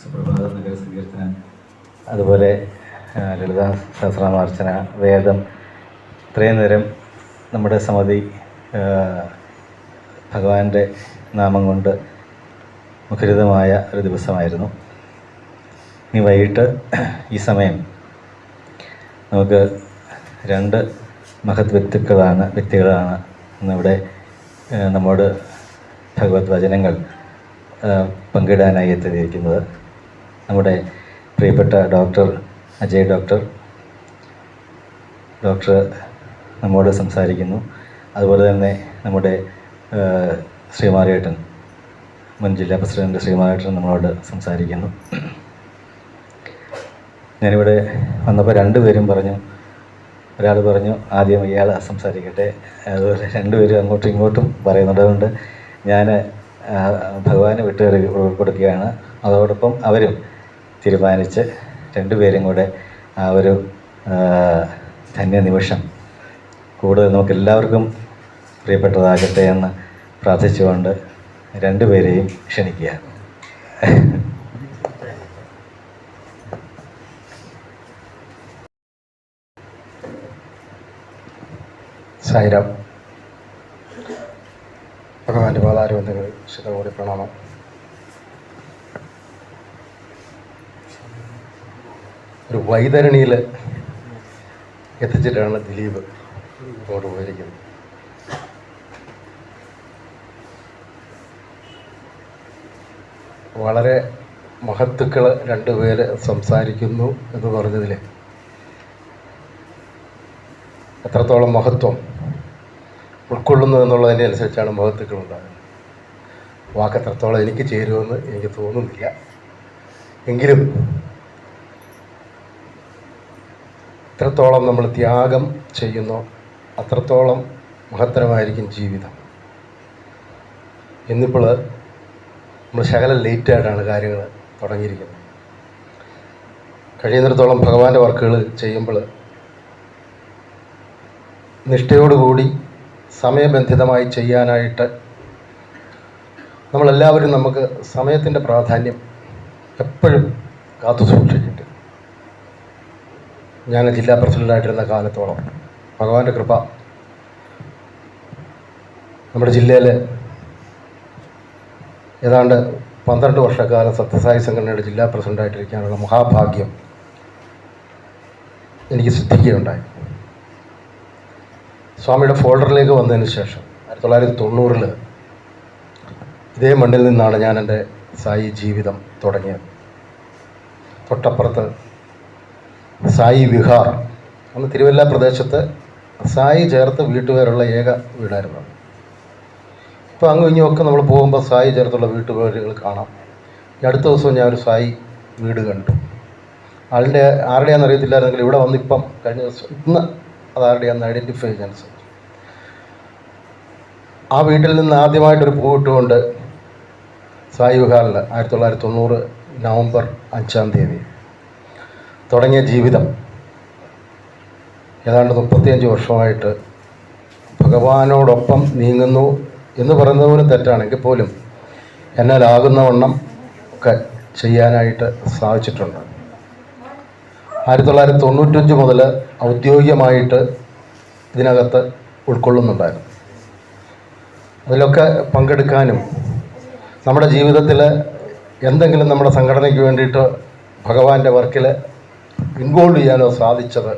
സുപ്രഭാത അതുപോലെ ലളിതാ സഹസ്രനാമാർച്ചന വേദം ഇത്രയും നേരം നമ്മുടെ സമിതി ഭഗവാന്റെ നാമം കൊണ്ട് മുഖരിതമായ ഒരു ദിവസമായിരുന്നു. ഇനി വൈകിട്ട് ഈ സമയം നമുക്ക് രണ്ട് മഹത് വ്യക്തിത്വങ്ങളാണ് വ്യക്തികളാണ് ഇന്നിവിടെ നമ്മോട് ഭഗവത് വചനങ്ങൾ പങ്കിടാനായി എത്തിയിരിക്കുന്നത് നമ്മുടെ പ്രിയപ്പെട്ട ഡോക്ടർ അജയ് ഡോക്ടർ. ഡോക്ടർ നമ്മോട് സംസാരിക്കുന്നു. അതുപോലെ തന്നെ നമ്മുടെ ശ്രീമാരേട്ടൻ മുൻ ജില്ലാ പ്രസിഡന്റ് ശ്രീമാരേട്ടൻ നമ്മളോട് സംസാരിക്കുന്നു. ഞാനിവിടെ വന്നപ്പോൾ രണ്ടുപേരും പറഞ്ഞു ഒരാൾ പറഞ്ഞു ആദ്യം ഇയാൾ സംസാരിക്കട്ടെ. അതുപോലെ രണ്ടുപേരും അങ്ങോട്ടും ഇങ്ങോട്ടും പറയുന്നുണ്ട്. അതുകൊണ്ട് ഞാൻ ഭഗവാന് വിട്ട് കൊടുക്കുകയാണ്. അതോടൊപ്പം അവരും തീരുമാനിച്ച് രണ്ടുപേരും കൂടെ ആ ഒരു ധന്യ നിമിഷം കൂടുതൽ നമുക്ക് എല്ലാവർക്കും പ്രിയപ്പെട്ടതാകട്ടെ എന്ന് പ്രാർത്ഥിച്ചുകൊണ്ട് രണ്ടുപേരെയും ക്ഷണിക്കുക സായിരാം. ഭഗവാന്റെ പാതാരബന്ധങ്ങൾ ശതകോടി പ്രണാമം. ഒരു വൈതരണിയിൽ എത്തിച്ചിട്ടാണ് ദിലീപ് ഇങ്ങോട്ട് പോയിരിക്കുന്നത്. വളരെ മഹത്തുക്കൾ രണ്ടുപേര് സംസാരിക്കുന്നു എന്ന് പറഞ്ഞതിൽ എത്രത്തോളം മഹത്വം? ഉൾക്കൊള്ളുന്നു എന്നുള്ളതിന്റെ അനുസരിച്ചാണ് മഹത്തുക്കൾ ഉണ്ടാകുന്നത് വാക്ക് എത്രത്തോളം എനിക്ക് ചേരുമെന്ന് എനിക്ക് തോന്നുന്നില്ല. എങ്കിലും എത്രത്തോളം നമ്മൾ ത്യാഗം ചെയ്യുന്നോ അത്രത്തോളം മഹത്തരമായിരിക്കും ജീവിതം. ഇന്നിപ്പോൾ നമ്മൾ ശകലം ലേറ്റായിട്ടാണ് കാര്യങ്ങൾ തുടങ്ങിയിരിക്കുന്നത്. കഴിയുന്നിടത്തോളം ഭഗവാന്റെ വർക്കുകൾ ചെയ്യുമ്പോൾ നിഷ്ഠയോടുകൂടി സമയബന്ധിതമായി ചെയ്യാനായിട്ട് നമ്മളെല്ലാവരും നമുക്ക് സമയത്തിന്റെ പ്രാധാന്യം എപ്പോഴും കാത്തു സൂക്ഷിച്ചിട്ട് ഞാൻ ജില്ലാ പ്രസിഡന്റായിട്ടിരുന്ന കാലത്തോളം ഭഗവാന്റെ കൃപ നമ്മുടെ ജില്ലയിലെ ഏതാണ്ട് പന്ത്രണ്ട് വർഷക്കാലം സത്യസായി സംഘടനയുടെ ജില്ലാ പ്രസിഡന്റായിട്ടിരിക്കാനുള്ള മഹാഭാഗ്യം എനിക്ക് സിദ്ധിക്കുകയുണ്ടായി. സ്വാമിയുടെ ഫോൾഡറിലേക്ക് വന്നതിന് ശേഷം ആയിരത്തി തൊള്ളായിരത്തി തൊണ്ണൂറിൽ ഇതേ മണ്ണിൽ നിന്നാണ് ഞാൻ എന്റെ സായി ജീവിതം തുടങ്ങിയത്. തൊട്ടപ്പുറത്ത് സായി വിഹാർ അന്ന് തിരുവല്ല പ്രദേശത്ത് സായി ചേർത്ത് വീട്ടുപേരുള്ള ഏക വീടായിരുന്നു. ഇപ്പോൾ അങ്ങും ഇങ്ങുമൊക്കെ നമ്മൾ പോകുമ്പോൾ സായി ചേർത്തുള്ള വീട്ടുപേരുകൾ കാണാം. ഈ അടുത്ത ദിവസം ഞാൻ ഒരു സായി വീട് കണ്ടു. ആളിന്റെ ആരുടെയാണെന്ന് അറിയത്തില്ലായിരുന്നെങ്കിൽ ഇവിടെ വന്നിപ്പം കഴിഞ്ഞ ദിവസം ഇന്ന് അത് ആരുടെയാണെന്ന് ഐഡന്റിഫൈ ചെയ്യാൻ ആ വീട്ടിൽ നിന്ന് ആദ്യമായിട്ടൊരു പൂവിട്ടുകൊണ്ട് സായി വിഹാറിൽ ആയിരത്തി തൊള്ളായിരത്തി തൊണ്ണൂറ് നവംബർ അഞ്ചാം തീയതി തുടങ്ങിയ ജീവിതം. ഏതാണ്ട് മുപ്പത്തിയഞ്ച് വർഷമായിട്ട് ഭഗവാനോടൊപ്പം നീങ്ങുന്നു എന്ന് പറയുന്നത് പോലും തെറ്റാണെങ്കിൽ പോലും എന്നാലാകുന്ന വണ്ണം ഒക്കെ ചെയ്യാനായിട്ട് സാധിച്ചിട്ടുണ്ട്. ആയിരത്തി തൊള്ളായിരത്തി തൊണ്ണൂറ്റഞ്ച് മുതൽ ഔദ്യോഗികമായിട്ട് ഇതിനകത്ത് ഉൾക്കൊള്ളുന്നുണ്ടായിരുന്നു. അതിലൊക്കെ പങ്കെടുക്കാനും നമ്മുടെ ജീവിതത്തിൽ എന്തെങ്കിലും നമ്മുടെ സംഘടനയ്ക്ക് വേണ്ടിയിട്ട് ഭഗവാന്റെ വർക്കിൽ ഇൻവോൾവ് ചെയ്യാനോ സാധിച്ചത്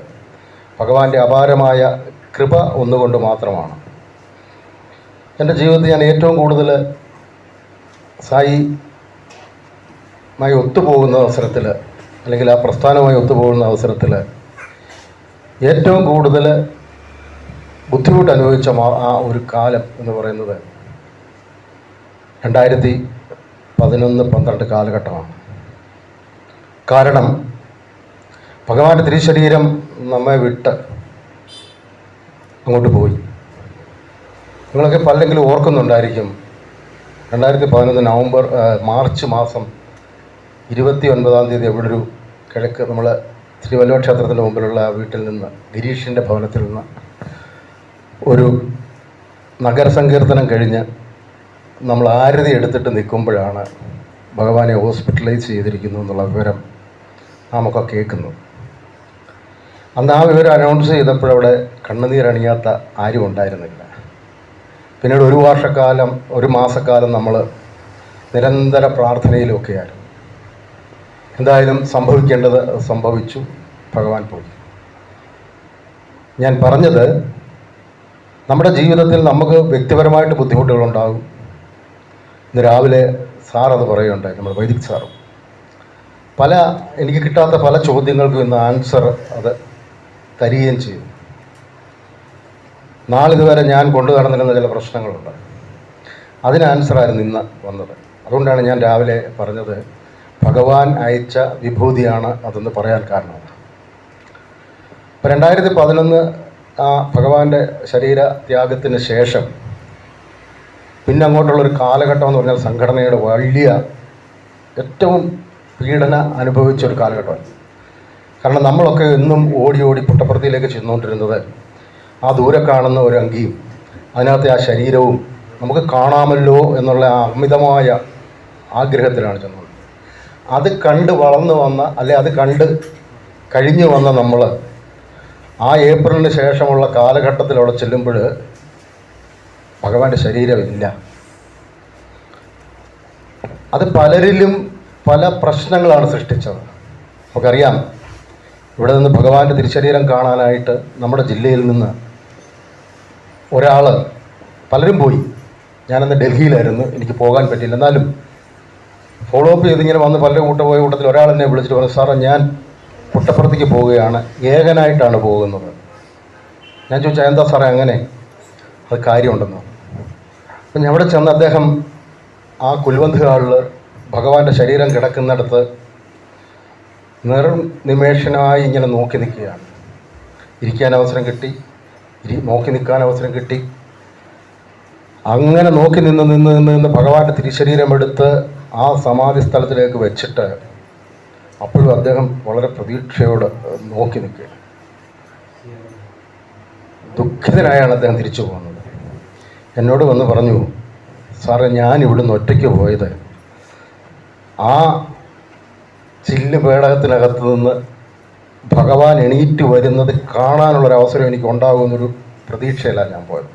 ഭഗവാന്റെ അപാരമായ കൃപ ഒന്നുകൊണ്ട് മാത്രമാണ്. എന്റെ ജീവിതത്തിൽ ഞാൻ ഏറ്റവും കൂടുതൽ സായി മായി ഒത്തുപോകുന്ന അവസരത്തിൽ അല്ലെങ്കിൽ ആ പ്രസ്ഥാനവുമായി ഒത്തുപോകുന്ന അവസരത്തിൽ ഏറ്റവും കൂടുതൽ ബുദ്ധിമുട്ട് അനുഭവിച്ച ആ ഒരു കാലം എന്ന് പറയുന്നത് രണ്ടായിരത്തി പതിനൊന്ന് പന്ത്രണ്ട് കാലഘട്ടമാണ്. കാരണം ഭഗവാന്റെ തിരുശരീരം നമ്മെ വിട്ട് അങ്ങോട്ട് പോയി. നിങ്ങളൊക്കെ പല്ലെങ്കിലും ഓർക്കുന്നുണ്ടായിരിക്കും. രണ്ടായിരത്തി പതിനൊന്ന് നവംബർ മാർച്ച് മാസം ഇരുപത്തി ഒൻപതാം തീയതി എവിടെ ഒരു കിഴക്ക് നമ്മൾ തിരുവല്ല ക്ഷേത്രത്തിന് മുമ്പിലുള്ള വീട്ടിൽ നിന്ന് ഗിരീഷിന്റെ ഭവനത്തിൽ നിന്ന് ഒരു നഗരസങ്കീർത്തനം കഴിഞ്ഞ് നമ്മൾ ആരതി എടുത്തിട്ട് നിൽക്കുമ്പോഴാണ് ഭഗവാനെ ഹോസ്പിറ്റലൈസ് ചെയ്തിരിക്കുന്നു എന്നുള്ള വിവരം നാമൊക്കെ കേൾക്കുന്നു അന്ന് ആ വിവരം അനൗൺസ് ചെയ്തപ്പോഴവിടെ കണ്ണുനീരണിയാത്ത ആരും ഉണ്ടായിരുന്നില്ല. പിന്നീട് ഒരു വർഷക്കാലം ഒരു മാസക്കാലം നമ്മൾ നിരന്തര പ്രാർത്ഥനയിലൊക്കെയായിരുന്നു. എന്തായാലും സംഭവിക്കേണ്ടത് സംഭവിച്ചു. ഭഗവാൻ പോയി. ഞാൻ പറഞ്ഞത് നമ്മുടെ ജീവിതത്തിൽ നമുക്ക് വ്യക്തിപരമായിട്ട് ബുദ്ധിമുട്ടുകളുണ്ടാകും. ഇന്ന് രാവിലെ സാറത് പറയുകയുണ്ടായി നമ്മുടെ വൈദിക് സാറും പല എനിക്ക് കിട്ടാത്ത പല ചോദ്യങ്ങൾക്കും ഇന്ന് ആൻസർ അത് തരികയും ചെയ്യും നാളിതുവരെ ഞാൻ കൊണ്ടു നടന്നിരുന്ന ചില പ്രശ്നങ്ങളുണ്ട്. അതിന് ആൻസറായിരുന്നു ഇന്ന് വന്നത്. അതുകൊണ്ടാണ് ഞാൻ രാവിലെ പറഞ്ഞത് ഭഗവാൻ അയച്ച വിഭൂതിയാണ് അതെന്ന് പറയാൻ കാരണം. ഇപ്പം രണ്ടായിരത്തി പതിനൊന്ന് ആ ഭഗവാന്റെ ശരീര ത്യാഗത്തിന് ശേഷം പിന്നെ അങ്ങോട്ടുള്ളൊരു കാലഘട്ടം എന്ന് പറഞ്ഞാൽ സംഘടനയുടെ വലിയ ഏറ്റവും പീഡന അനുഭവിച്ച ഒരു കാലഘട്ടമാണ്. കാരണം നമ്മളൊക്കെ എന്നും ഓടി ഓടി പുട്ടപ്പുറത്തിയിലേക്ക് ചെന്നുകൊണ്ടിരുന്നത് ആ ദൂരെ കാണുന്ന ഒരു അങ്കിയും അതിനകത്തെ ആ ശരീരവും നമുക്ക് കാണാമല്ലോ എന്നുള്ള ആ അമിതമായ ആഗ്രഹത്തിലാണ് ചെന്നത്. അത് കണ്ട് വളർന്നു വന്ന അല്ലെ അത് കണ്ട് കഴിഞ്ഞു വന്ന നമ്മൾ ആ ഏപ്രിലിന് ശേഷമുള്ള കാലഘട്ടത്തിലവിടെ ചെല്ലുമ്പോൾ ഭഗവാന്റെ ശരീരമില്ല അത് പലരിലും പല പ്രശ്നങ്ങളാണ് സൃഷ്ടിച്ചത്. നമുക്കറിയാം ഇവിടെ നിന്ന് ഭഗവാന്റെ തിരുശരീരം കാണാനായിട്ട് നമ്മുടെ ജില്ലയിൽ നിന്ന് ഒരാൾ പലരും പോയി. ഞാനന്ന് ഡൽഹിയിലായിരുന്നു എനിക്ക് പോകാൻ പറ്റിയില്ല. എന്നാലും ഫോളോ അപ്പ് ചെയ്തിങ്ങനെ വന്ന് പല കൂട്ടം പോയ കൂട്ടത്തിൽ ഒരാൾ എന്നെ വിളിച്ചിട്ട് പറഞ്ഞു സാറേ ഞാൻ പുട്ടപ്പുറത്തേക്ക് പോവുകയാണ്. ഏകനായിട്ടാണ് പോകുന്നത്. ഞാൻ ചോദിച്ചാൽ എന്താ സാറേ അങ്ങനെ? അത് കാര്യമുണ്ടെന്ന്? അപ്പം ഞാൻ അവിടെ ചെന്ന് അദ്ദേഹം ആ കുൽവന്ത് ഹാളിൽ ഭഗവാന്റെ ശരീരം കിടക്കുന്നിടത്ത് നിർനിമേഷനായി ഇങ്ങനെ നോക്കി നിൽക്കുകയാണ്. ഇരിക്കാൻ അവസരം കിട്ടി. നോക്കി നിൽക്കാൻ അവസരം കിട്ടി. അങ്ങനെ നോക്കി നിന്ന് നിന്ന് നിന്ന് നിന്ന് ഭഗവാന്റെ തിരിശരീരം എടുത്ത് ആ സമാധി സ്ഥലത്തിലേക്ക് വെച്ചിട്ട് അപ്പോഴും അദ്ദേഹം വളരെ പ്രതീക്ഷയോട് നോക്കി നിൽക്കുക ദുഃഖിതനായാണ് അദ്ദേഹം തിരിച്ചു പോകുന്നത്. എന്നോട് വന്ന് പറഞ്ഞു സാറേ ഞാൻ ഇവിടുന്ന് ഒറ്റയ്ക്ക് പോയത് ആ ചില്ല് പേടകത്തിനകത്ത് നിന്ന് ഭഗവാൻ എണീറ്റ് വരുന്നത് കാണാനുള്ളൊരവസരം എനിക്ക് ഉണ്ടാകുമെന്നൊരു പ്രതീക്ഷയിലാണ് ഞാൻ പോയത്.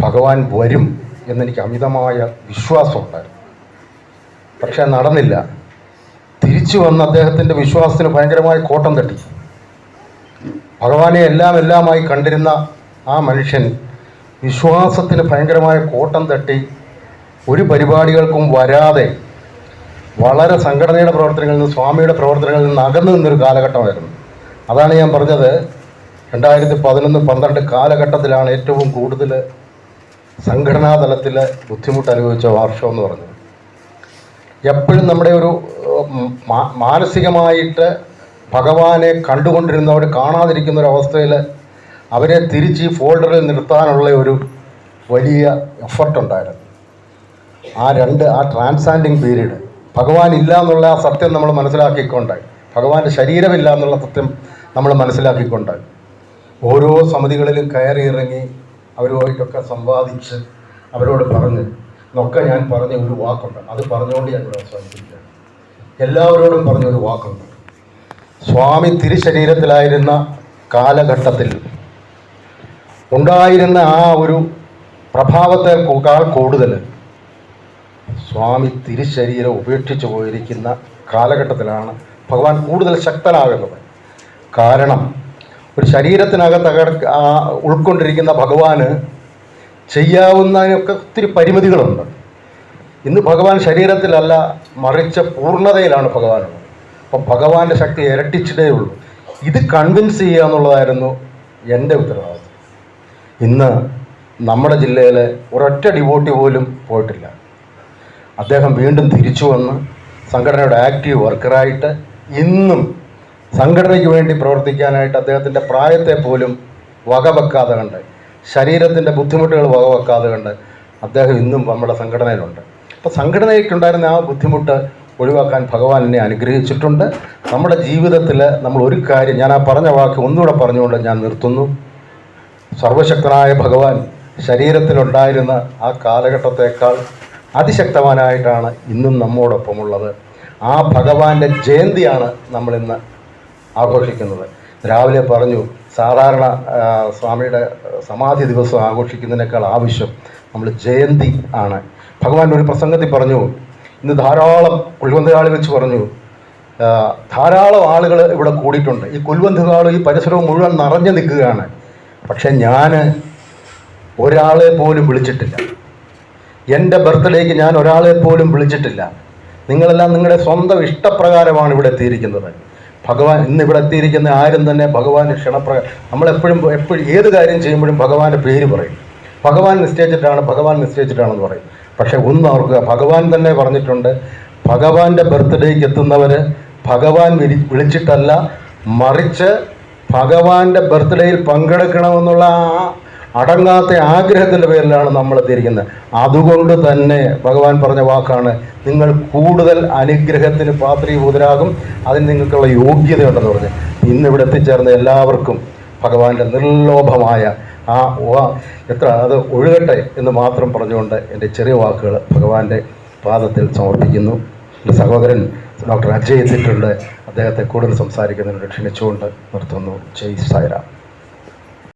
ഭഗവാൻ വരും എന്നെനിക്ക് അമിതമായ വിശ്വാസമുണ്ടായിരുന്നു. പക്ഷേ നടന്നില്ല. തിരിച്ചു വന്ന് അദ്ദേഹത്തിന്റെ വിശ്വാസത്തിന് ഭയങ്കരമായി കോട്ടം തട്ടി. ഭഗവാനെ എല്ലാം എല്ലാമായി കണ്ടിരുന്ന ആ മനുഷ്യൻ വിശ്വാസത്തിന് ഭയങ്കരമായ കോട്ടം തട്ടി. ഒരു പരിപാടികൾക്കും വരാതെ വളരെ സംഘടനയുടെ പ്രവർത്തനങ്ങളിൽ നിന്ന് സ്വാമിയുടെ പ്രവർത്തനങ്ങളിൽ നിന്ന് അകന്നു നിന്നൊരു കാലഘട്ടമായിരുന്നു. അതാണ് ഞാൻ പറഞ്ഞത്. രണ്ടായിരത്തി പതിനൊന്ന് പന്ത്രണ്ട് കാലഘട്ടത്തിലാണ് ഏറ്റവും കൂടുതൽ സംഘടനാ തലത്തിൽ ബുദ്ധിമുട്ട് അനുഭവിച്ച വർഷം എന്ന് പറഞ്ഞത്. എപ്പോഴും നമ്മുടെ ഒരു മാനസികമായിട്ട് ഭഗവാനെ കണ്ടുകൊണ്ടിരുന്നവർ കാണാതിരിക്കുന്ന ഒരു അവസ്ഥയിൽ അവരെ തിരിച്ച് ഈ ഫോൾഡറിൽ നിർത്താനുള്ള ഒരു വലിയ എഫർട്ട് ഉണ്ടായിരുന്നു. ആ രണ്ട് ആ ട്രാൻസാൻഡിങ് പീരീഡ് ഭഗവാൻ ഇല്ല എന്നുള്ള ആ സത്യം നമ്മൾ മനസ്സിലാക്കിക്കൊണ്ടായി. ഭഗവാന്റെ ശരീരമില്ല എന്നുള്ള സത്യം നമ്മൾ മനസ്സിലാക്കിക്കൊണ്ടായി. ഓരോ സമിതികളിലും കയറി ഇറങ്ങി അവരുമായിട്ടൊക്കെ സംവാദിച്ച് അവരോട് പറഞ്ഞ് എന്നൊക്കെ ഞാൻ പറഞ്ഞ ഒരു വാക്കുണ്ട്. അത് പറഞ്ഞുകൊണ്ട് ഞാൻ ഇവിടെ അവസാനിപ്പിക്കുകയാണ്. എല്ലാവരോടും പറഞ്ഞ ഒരു വാക്കുണ്ട്. സ്വാമി തിരുശരീരത്തിലായിരുന്ന കാലഘട്ടത്തിൽ ഉണ്ടായിരുന്ന ആ ഒരു പ്രഭാവത്തെക്കാൾ കൂടുതൽ സ്വാമി തിരുശരീരം ഉപേക്ഷിച്ചു പോയിരിക്കുന്ന കാലഘട്ടത്തിലാണ് ഭഗവാൻ കൂടുതൽ ശക്തനാകുന്നത്. കാരണം ഒരു ശരീരത്തിനകത്ത് ഉൾക്കൊണ്ടിരിക്കുന്ന ഭഗവാന് ചെയ്യാവുന്നതിനൊക്കെ ഒത്തിരി പരിമിതികളുണ്ട്. ഇന്ന് ഭഗവാൻ ശരീരത്തിലല്ല മറിച്ച പൂർണതയിലാണ് ഭഗവാനുള്ളത് അപ്പം ഭഗവാന്റെ ശക്തി ഇരട്ടിച്ചിട്ടേ ഉള്ളൂ. ഇത് കൺവിൻസ് ചെയ്യുക എന്നുള്ളതായിരുന്നു എന്റെ ഉത്തരവാദിത്വം. ഇന്ന് നമ്മുടെ ജില്ലയിൽ ഒരൊറ്റ ഡിവോട്ടി പോലും പോയിട്ടില്ല. അദ്ദേഹം വീണ്ടും തിരിച്ചു വന്ന് സംഘടനയുടെ ആക്റ്റീവ് വർക്കറായിട്ട് ഇന്നും സംഘടനയ്ക്ക് വേണ്ടി പ്രവർത്തിക്കാനായിട്ട് അദ്ദേഹത്തിന്റെ പ്രായത്തെ പോലും വകവെക്കാതെ കണ്ട് ശരീരത്തിന്റെ ബുദ്ധിമുട്ടുകൾ വകവെക്കാതെ കണ്ട് അദ്ദേഹം ഇന്നും നമ്മുടെ സംഘടനയിലുണ്ട്. അപ്പോൾ സംഘടനയ്ക്കുണ്ടായിരുന്ന ആ ബുദ്ധിമുട്ട് ഒഴിവാക്കാൻ ഭഗവാൻ എന്നെ അനുഗ്രഹിച്ചിട്ടുണ്ട്. നമ്മുടെ ജീവിതത്തിൽ നമ്മൾ ഒരു കാര്യം ഞാൻ ആ പറഞ്ഞ വാക്ക് ഒന്നുകൂടെ പറഞ്ഞുകൊണ്ട് ഞാൻ നിർത്തുന്നു. സർവശക്തനായ ഭഗവാൻ ശരീരത്തിലുണ്ടായിരുന്ന ആ കാലഘട്ടത്തേക്കാൾ അതിശക്തവാനായിട്ടാണ് ഇന്നും നമ്മോടൊപ്പമുള്ളത്. ആ ഭഗവാന്റെ ജയന്തിയാണ് നമ്മളിന്ന് ആഘോഷിക്കുന്നത്. രാവിലെ പറഞ്ഞു സാധാരണ സ്വാമിയുടെ സമാധി ദിവസം ആഘോഷിക്കുന്നതിനേക്കാൾ ആവശ്യം നമ്മൾ ജയന്തി ആണ്. ഭഗവാൻ ഒരു പ്രസംഗത്തിൽ പറഞ്ഞു ഇന്ന് ധാരാളം കുൽവന്തകാളി വെച്ച് പറഞ്ഞു ധാരാളം ആളുകൾ ഇവിടെ കൂടിയിട്ടുണ്ട്. ഈ കുൽവന്തകാളും ഈ പരിസരവും മുഴുവൻ നിറഞ്ഞു നിൽക്കുകയാണ്. പക്ഷേ ഞാൻ ഒരാളെ പോലും വിളിച്ചിട്ടില്ല. എന്റെ ബർത്ത്ഡേക്ക് ഞാൻ ഒരാളെ പോലും വിളിച്ചിട്ടില്ല. നിങ്ങളെല്ലാം നിങ്ങളുടെ സ്വന്തം ഇഷ്ടപ്രകാരമാണ് ഇവിടെ എത്തിയിരിക്കുന്നത്. ഭഗവാൻ ഇന്ന് ഇവിടെ എത്തിയിരിക്കുന്ന ആരും തന്നെ ഭഗവാന്റെ ക്ഷണപ്രകാരം നമ്മളെപ്പോഴും എപ്പോഴും ഏത് കാര്യം ചെയ്യുമ്പോഴും ഭഗവാന്റെ പേര് പറയും. ഭഗവാൻ നിശ്ചയിച്ചിട്ടാണ് ഭഗവാൻ നിശ്ചയിച്ചിട്ടാണെന്ന് പറയും. പക്ഷെ ഒന്ന് ഓർക്കുക ഭഗവാൻ തന്നെ പറഞ്ഞിട്ടുണ്ട് ഭഗവാന്റെ ബർത്ത്ഡേക്ക് എത്തുന്നവർ ഭഗവാൻ വിളിച്ചിട്ടല്ല മറിച്ച് ഭഗവാന്റെ ബർത്ത്ഡേയിൽ പങ്കെടുക്കണമെന്നുള്ള ആ അടങ്ങാത്ത ആഗ്രഹത്തിന്റെ പേരിലാണ് നമ്മൾ എത്തിയിരിക്കുന്നത് അതുകൊണ്ട് തന്നെ ഭഗവാൻ പറഞ്ഞ വാക്കാണ് നിങ്ങൾ കൂടുതൽ അനുഗ്രഹത്തിന് പാത്രീഭൂതരാകും അതിന് നിങ്ങൾക്കുള്ള യോഗ്യതയുണ്ടെന്ന് പറഞ്ഞ്. ഇന്ന് ഇവിടെ എത്തിച്ചേർന്ന എല്ലാവർക്കും ഭഗവാന്റെ നിർലോഭമായ ആ എത്ര അത് ഒഴുകട്ടെ എന്ന് മാത്രം പറഞ്ഞുകൊണ്ട് എന്റെ ചെറിയ വാക്കുകൾ ഭഗവാന്റെ പാദത്തിൽ സമർപ്പിക്കുന്നു. എന്റെ സഹോദരൻ ഡോക്ടർ അജയ് എത്തിയിട്ടുണ്ട്. അദ്ദേഹത്തെ കൂടുതൽ സംസാരിക്കുന്നതിനോട് ക്ഷണിച്ചുകൊണ്ട് നിർത്തുന്നു. ജയ് സായിരാം.